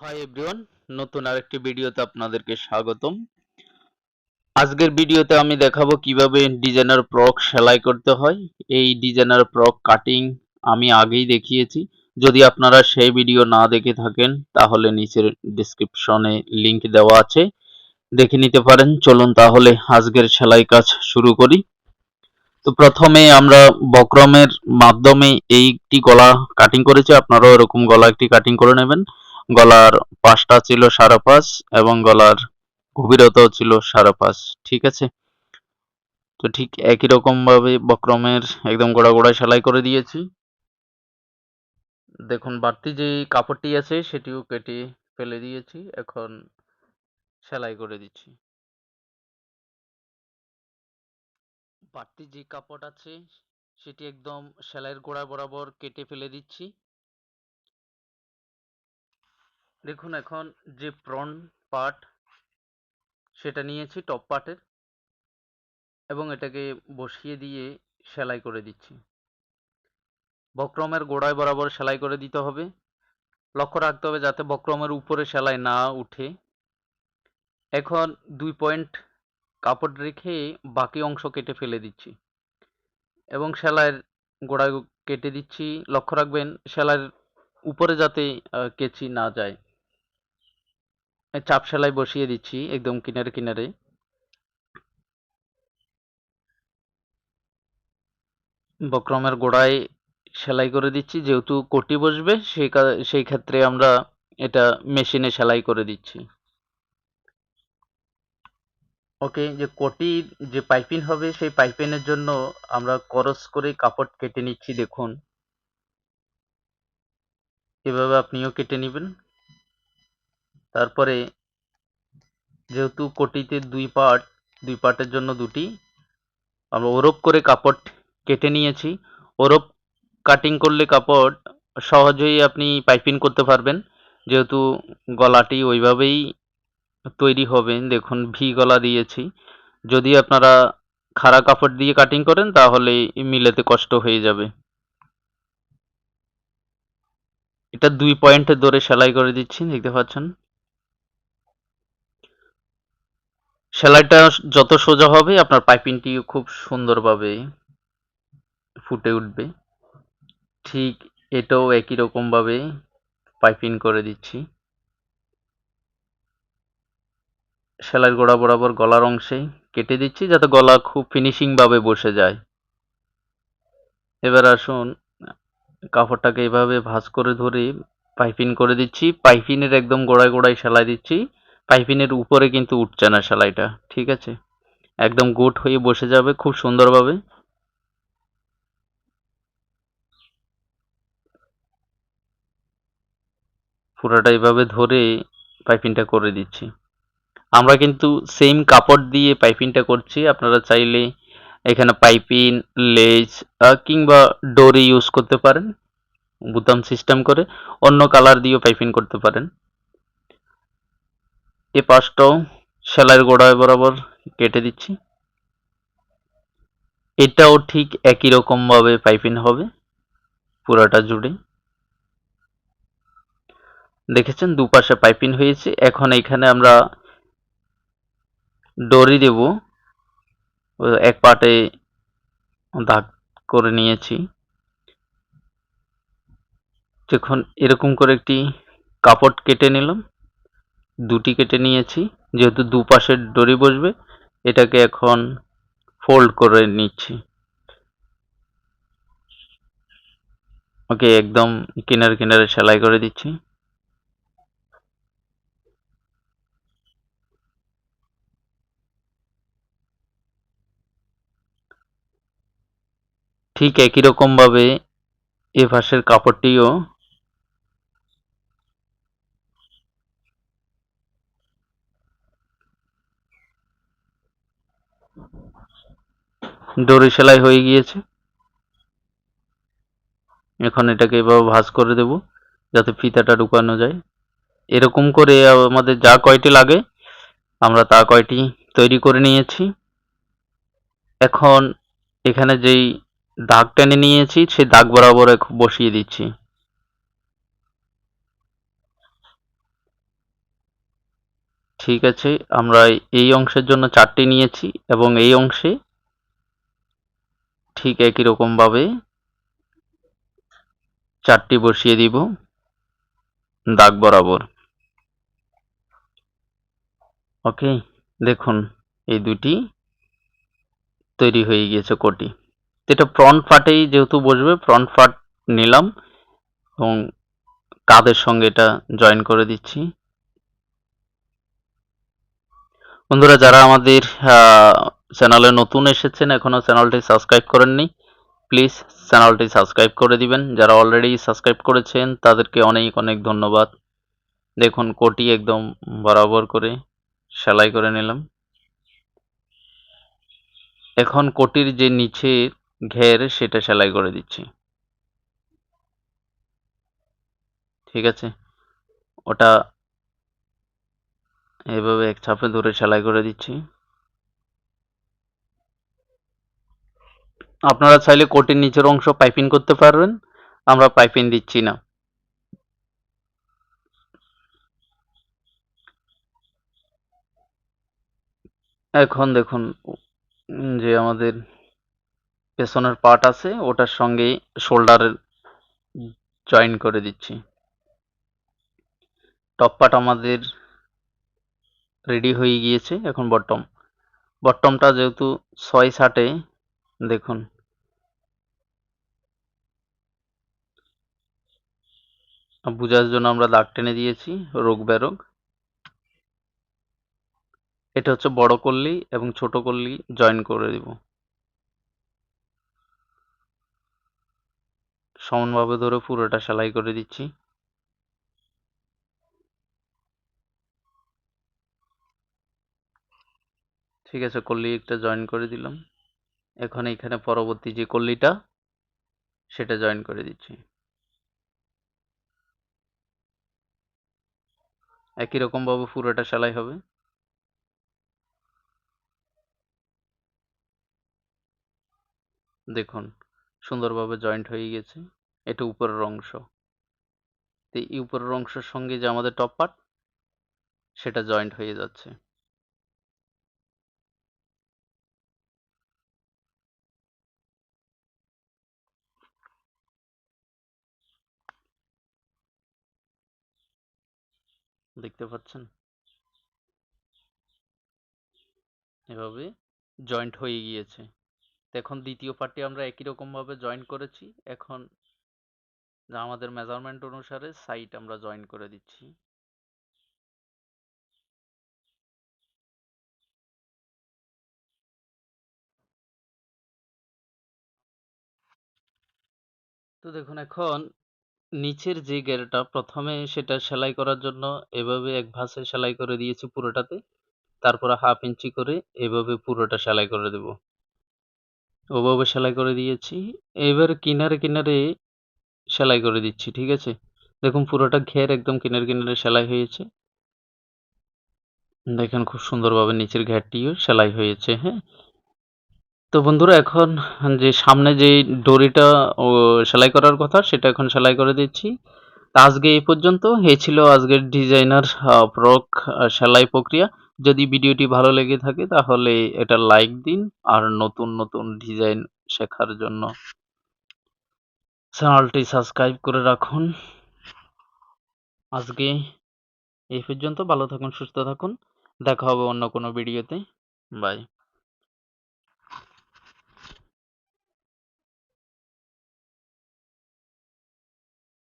Hi everyone নতুন আরেকটি ভিডিওতে আপনাদেরকে স্বাগতম। আজকের ভিডিওতে আমি দেখাবো কীভাবে ডিজাইনার প্রক সেলাই করতে হয়। এই ডিজাইনার প্রক কাটিং আমি আগেই দেখিয়েছি। যদি আপনারা সেই ভিডিও না দেখে থাকেন, তাহলে নিচের ডিসক্রিপশনে লিংক দেওয়া আছে। দেখে নিতে পারেন। চলুন তাহলে আজকের সেলাই কাজ শুরু করি। তো প্রথমে আমরা বক্রমের মাধ্যমে এইটি গলা কাটিং করেছি। আপনারাও এরকম গলা একটি কাটিং করে নেবেন। গলার পাশটা ছিল সাড়ে পাঁচ এবং গলার গভীরতাও ছিল সাড়ে পাঁচ ঠিক আছে? তো ঠিক একই রকম ভাবে বক্রমের একদম গোড়া গোড়ায় সেলাই করে দিয়েছি। দেখুন, বাড়তি যে কাপড়টি আছে সেটিও কেটে ফেলে দিয়েছি, এখন সেলাই করে দিচ্ছি। বাড়তি যে কাপড় আছে সেটি একদম সেলাইয়ের গোড়া বরাবর কেটে ফেলে দিচ্ছি। দেখুন এখন যে ফ্রন্ট পার্ট সেটা নিয়েছি টপ পার্টের এবং এটাকে বসিয়ে দিয়ে সেলাই করে দিচ্ছি। বক্রমের গোড়ায় বরাবর সেলাই করে দিতে হবে। লক্ষ্য রাখতে হবে যাতে বক্রমের উপরে সেলাই না উঠে। এখন দুই পয়েন্ট কাপড় রেখে বাকি অংশ কেটে ফেলে দিচ্ছি। এবং সেলাইয়ের গোড়ায় কেটে দিচ্ছি। লক্ষ্য রাখবেন, সেলাইয়ের উপরে যাতে কেচি না যায়। চাপ সেলাই বসিয়ে দিচ্ছি একদম কিনারে কিনারে। বক্রমের গোড়ায় সেলাই করে দিচ্ছি, যেহেতু কোটি বসবে, সেই সেই ক্ষেত্রে আমরা এটা মেশিনে সেলাই করে দিচ্ছি। ওকে, যে কোটির যে পাইপিং হবে, সেই পাইপিংয়ের জন্য আমরা করস করে কাপড় কেটে নিচ্ছি, দেখুন। এভাবে আপনিও কেটে নেবেন। তারপরে যেহেতু কোটিতে দুই পার্ট দুই পার্টের জন্য দুটি, আমরা ওরপ করে কাপড় কেটে নিয়েছি। ওরপ কাটিং করলে কাপড় সহজেই আপনি পাইপিং করতে পারবেন। যেহেতু গলাটি ওইভাবেই তৈরি হবে, দেখুন ভি গলা দিয়েছি। যদি আপনারা খাড়া কাপড় দিয়ে কাটিং করেন, তাহলে মিলেতে কষ্ট হয়ে যাবে। এটা দুই পয়েন্টে ধরে সেলাই করে দিচ্ছি, দেখতে পাচ্ছেন? সেলাইটা যত সোজা হবে, আপনার পাইপিংটি খুব সুন্দরভাবে ফুটে উঠবে। ঠিক এটাও একই রকমভাবে পাইপিং করে দিচ্ছি। সেলাইয়ের গোড়া বরাবর গলার অংশে কেটে দিচ্ছি, যাতে গলা খুব ফিনিশিংভাবে বসে যায়। এবার আসুন, কাপড়টাকে এভাবে ভাঁজ করে ধরে পাইপিং করে দিচ্ছি। পাইপিনের একদম গোড়ায় গোড়ায় সেলাই দিচ্ছি। পাইপিনের উপরে কিন্তু উঠছে না সেলাইটা, ঠিক আছে? একদম গোট হয়ে বসে যাবে খুব সুন্দরভাবে। পুরোটা এইভাবে ধরে পাইপিংটা করে দিচ্ছি। আমরা কিন্তু সেম কাপড় দিয়ে পাইপিংটা করছি, আপনারা চাইলে এখানে পাইপিং লেজ কিংবা ডোরি ইউজ করতে পারেন, বুতাম সিস্টেম করে। অন্য কালার দিয়েও পাইপিং করতে পারেন। এ পাশটাও সেলাইয়ের গোড়ায় বরাবর কেটে দিচ্ছি। এটাও ঠিক একই রকমভাবে পাইপিং হবে, পুরাটা জুড়ে। দেখেছেন? দুপাশে পাইপিং হয়েছে। এখন এখানে আমরা ডরি দেব। এক পাটে দাগ করে নিয়েছি। দেখুন এরকম করে একটি কাপড় কেটে নিলাম দুটি কেটে নিয়েছি। যেহেতু দুপাশের ডরি বসবে, এটাকে এখন ফোল্ড করে নিচ্ছি। ওকে, একদম কিনার কিনারে সেলাই করে দিচ্ছি। ঠিক একই রকমভাবে এ পাশের কাপড়টিও ডোরি সেলাই হয়ে গিয়েছে। এখন এটাকে এভাবে ভাঁজ করে দেব, যাতে ফিতাটা ঢুকানো যায়। এরকম করে আমাদের যা কয়টি লাগে, আমরা তা কয়টি তৈরি করে নিয়েছি। এখন এখানে যেই দাগ টেনে নিয়েছি, সেই দাগ বরাবর বসিয়ে দিচ্ছি। ঠিক আছে, আমরা এই অংশের জন্য চারটি নিয়েছি এবং এই অংশে ঠিক একই রকম ভাবে চারটি বসিয়ে দিব দাগ বরাবর। ওকে, দেখুন, এই দুটি তৈরি হয়ে গিয়েছে কোটি। এটা ফ্রন্ট পার্টেই যেহেতু বসবে ফ্রন্ট পার্ট নিলাম এবং কাদের সঙ্গে এটা জয়েন করে দিচ্ছি। বন্ধুরা, যারা আমাদের চ্যানেলে নতুন এসেছেন, এখনও চ্যানেলটি সাবস্ক্রাইব করেননি প্লিজ চ্যানেলটি সাবস্ক্রাইব করে দিবেন। যারা অলরেডি সাবস্ক্রাইব করেছেন, তাদেরকে অনেক অনেক ধন্যবাদ। দেখুন, কোটি একদম বরাবর করে সেলাই করে নিলাম। এখন কোটির যে নিচে ঘের, সেটা সেলাই করে দিচ্ছি। ঠিক আছে? ওটা এভাবে এক চাপে ধরে সেলাই করে দিচ্ছি। আপনারা চাইলে কোটির নিচের অংশ পাইপিং করতে পারবেন, আমরা পাইপিং দিচ্ছি না। এখন দেখুন যে আমাদের পেছনের পার্ট আছে, ওটার সঙ্গে শোল্ডারের জয়েন করে দিচ্ছি। টপ পার্ট আমাদের রেডি হয়ে গিয়েছে এখন বটম বটমটা যেহেতু ছয় ষাটে দেখুন। বোঝার জন্য আমরা দাগ টেনে দিয়েছি, রোগ বেরোগ এটা হচ্ছে বড় কল্লি এবং ছোট কল্লি জয়েন করে দিব। সমানভাবে ধরে পুরোটা সেলাই করে দিচ্ছি। ঠিক আছে, কল্লি একটা জয়েন করে দিলাম। এখন এখানে পরবর্তী যে কল্লিটা, সেটা জয়েন করে দিচ্ছি। একই রকম ভাবে পুরোটা সেলাই হবে। দেখুন, সুন্দরভাবে জয়েন্ট হয়ে গেছে। এটা উপরের অংশ। তো এই উপরের অংশের সঙ্গে যে আমাদের টপ পার্ট সেটা জয়েন্ট হয়ে যাচ্ছে। দেখতে পাচ্ছেন? এভাবে জয়েন্ট হয়ে গিয়েছে। এখন দ্বিতীয় পার্টটি আমরা একই রকম ভাবে জয়েন করেছি। এখন আমাদের মেজারমেন্ট অনুসারে সাইড আমরা জয়েন করে দিচ্ছি। তো দেখুন, এখন নিচের যে গেরটা প্রথমে সেটা সেলাই করার জন্য এভাবে এক ভাঁজে সেলাই করে দিয়েছি পুরোটাতে। তারপরে হাফ ইঞ্চি করে এভাবে পুরোটা সেলাই করে দেব। ওভাবে সেলাই করে দিয়েছি। এবার কিনারে কিনারে সেলাই করে দিচ্ছি, ঠিক আছে? দেখুন পুরোটা ঘের একদম কিনারে কিনারে সেলাই হয়েছে। দেখেন খুব সুন্দরভাবে নিচের ঘেরটিও সেলাই হয়েছে হ্যাঁ? তো বন্ধুরা, এখন যে সামনে যে ডরিটা সেলাই করার কথা, সেটা এখন সেলাই করে দিচ্ছি। তা আজকে এই পর্যন্ত। এই ছিল আজকের ডিজাইনার ফ্রক সেলাই প্রক্রিয়া। যদি ভিডিওটি ভালো লেগে থাকে, তাহলে এটা লাইক দিন, আর নতুন নতুন ডিজাইন শেখার জন্য চ্যানেলটি সাবস্ক্রাইব করে রাখুন। আজকে এই পর্যন্ত। ভালো থাকুন, সুস্থ থাকুন। দেখা হবে অন্য কোনো ভিডিওতে বাই